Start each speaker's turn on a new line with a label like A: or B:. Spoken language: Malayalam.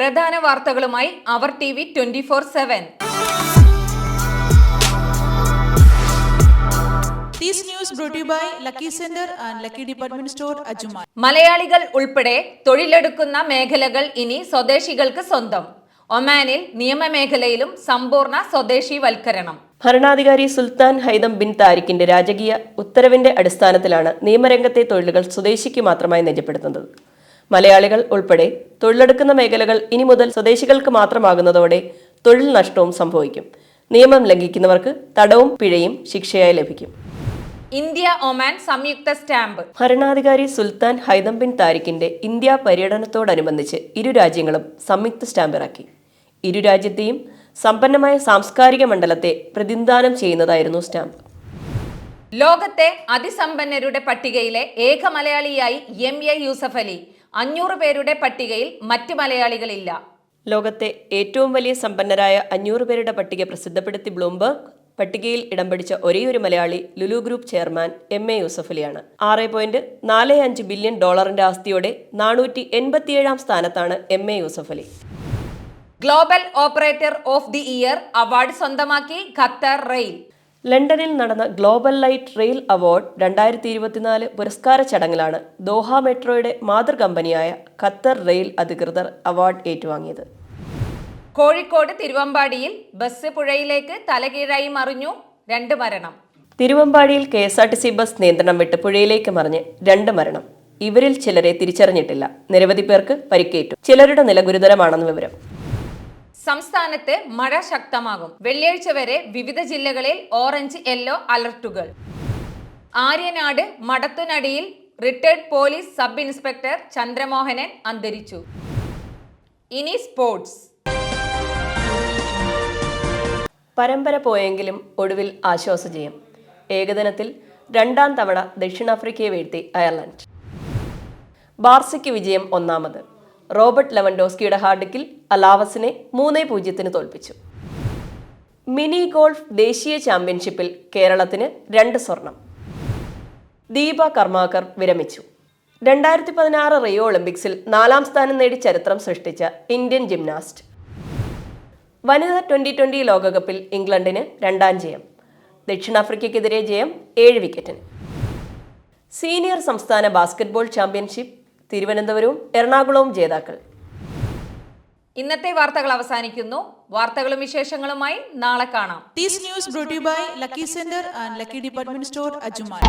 A: പ്രധാന വാർത്തകളുമായി അവർ T V twenty four seven.
B: This news brought to you by Lucky Center and Lucky Department Store, Ajuman.
A: മലയാളികൾ ഉൾപ്പെടെ തൊഴിലെടുക്കുന്ന മേഖലകൾ ഇനി സ്വദേശികൾക്ക് സ്വന്തം. ഒമാനിൽ നിയമമേഖലയിലും സമ്പൂർണ സ്വദേശിവൽക്കരണം.
C: ഭരണാധികാരി സുൽത്താൻ ഹൈദം ബിൻ താരിഖിന്റെ രാജകീയ ഉത്തരവിന്റെ അടിസ്ഥാനത്തിലാണ് നിയമരംഗത്തെ തൊഴിലുകൾ സ്വദേശിക്ക് മാത്രമായി നിജപ്പെടുത്തുന്നത്. മലയാളികൾ ഉൾപ്പെടെ തൊഴിലെടുക്കുന്ന മേഖലകൾ ഇനി മുതൽ സ്വദേശികൾക്ക് മാത്രമാകുന്നതോടെ തൊഴിൽ നഷ്ടവും സംഭവിക്കും. നിയമം ലംഘിക്കുന്നവർക്ക് തടവും പിഴയും ശിക്ഷയായി ലഭിക്കും.
A: ഇന്ത്യ ഒമാൻ സംയുക്ത സ്റ്റാമ്പ്.
C: ഭരണാധികാരി സുൽത്താൻ ഹൈദം ബിൻ താരിഖിന്റെ ഇന്ത്യ പര്യടനത്തോടനുബന്ധിച്ച് ഇരു രാജ്യങ്ങളും സംയുക്ത സ്റ്റാമ്പ് ഇറക്കി ഇരു രാജ്യത്തെയും സമ്പന്നമായ സാംസ്കാരിക മണ്ഡലത്തെ പ്രതിനിധാനം ചെയ്യുന്നതായിരുന്നു സ്റ്റാമ്പ്.
A: ലോകത്തെ അതിസമ്പന്നരുടെ പട്ടികയിലെ ഏക മലയാളിയായി എം എ യൂസഫ് അലി. അഞ്ഞൂറ് പേരുടെ പട്ടികയിൽ മറ്റ് മലയാളികളില്ല.
C: ലോകത്തെ ഏറ്റവും വലിയ സമ്പന്നരായ അഞ്ഞൂറ് പേരുടെ പട്ടിക പ്രസിദ്ധപ്പെടുത്തി ബ്ലൂംബർഗ് പട്ടികയിൽ ഇടം പിടിച്ച ഒരേയൊരു Malayali Lulu group chairman M A യൂസഫലിയാണ്. ആറ് പോയിന്റ് നാല് അഞ്ച് ബില്യൺ ഡോളറിന്റെ ആസ്തിയോടെ നാനൂറ്റി എൺപത്തിയേഴാം സ്ഥാനത്താണ് M A Yusuffali.
A: Global operator of the year award സ്വന്തമാക്കി ഖത്തർ റെയിൽ.
C: ലണ്ടനിൽ നടന്ന ഗ്ലോബൽ ലൈറ്റ് റെയിൽ അവാർഡ് രണ്ടായിരത്തി ഇരുപത്തിനാല് പുരസ്കാര ചടങ്ങിലാണ് ദോഹ മെട്രോയുടെ മാതൃ കമ്പനിയായ ഖത്തർ റെയിൽ അധികൃതർ അവാർഡ് ഏറ്റുവാങ്ങിയത്.
A: കോഴിക്കോട് തിരുവമ്പാടിയിൽ ബസ് പുഴയിലേക്ക് തലകീഴായി മറിഞ്ഞു രണ്ട് മരണം.
C: തിരുവമ്പാടിയിൽ K S R T C bus നിയന്ത്രണം വിട്ട് പുഴയിലേക്ക് മറിഞ്ഞ് രണ്ട് മരണം. ഇവരിൽ ചിലരെ തിരിച്ചറിഞ്ഞിട്ടില്ല. നിരവധി പേർക്ക് പരിക്കേറ്റു. ചിലരുടെ നില ഗുരുതരമാണെന്ന് വിവരം.
A: സംസ്ഥാനത്ത് മഴ ശക്തമാകും. വെള്ളിയാഴ്ച വരെ വിവിധ ജില്ലകളിൽ ഓറഞ്ച് യെല്ലോ അലർട്ടുകൾ. Aryanad മടത്തുനടിയിൽ retired police sub inspector Chandramohanan അന്തരിച്ചു. ഇനി സ്പോർട്സ്.
C: പരമ്പര പോയെങ്കിലും ഒടുവിൽ ആശ്വാസ ജയം. ഏകദിനത്തിൽ രണ്ടാം തവണ ദക്ഷിണാഫ്രിക്കയെ വീഴ്ത്തി അയർലൻഡ്. ബാർസയ്ക്ക് വിജയം ഒന്നാമത്. റോബർട്ട് ലെവൻഡോസ്കിയുടെ ഹാർഡിക്കിൽ അലാവസിനെ മൂന്ന് പൂജ്യത്തിന് തോൽപ്പിച്ചു. മിനി ഗോൾഫ് ദേശീയ ചാമ്പ്യൻഷിപ്പിൽ കേരളത്തിന് രണ്ട് സ്വർണം. ദീപ കർമാകർ വിരമിച്ചു. രണ്ടായിരത്തി പതിനാറ് റിയോ ഒളിമ്പിക്സിൽ നാലാം സ്ഥാനം നേടി ചരിത്രം സൃഷ്ടിച്ച ഇന്ത്യൻ ജിംനാസ്റ്റ്. വനിതാ ട്വന്റി ട്വന്റി ലോകകപ്പിൽ ഇംഗ്ലണ്ടിന് രണ്ടാം ജയം. ദക്ഷിണാഫ്രിക്കയ്ക്കെതിരെ ജയം ഏഴ് വിക്കറ്റിന്. സീനിയർ സംസ്ഥാന ബാസ്കറ്റ്ബോൾ ചാമ്പ്യൻഷിപ്പ് തിരുവനന്തപുരവും എറണാകുളവും ജേതാക്കൾ
A: ഇന്നത്തെ വാർത്തകൾ അവസാനിക്കുന്നു വാർത്തകളും വിശേഷങ്ങളുമായി നാളെ കാണാം
B: This news brought to you by Lucky Center and Lucky Department Store, Ajuman.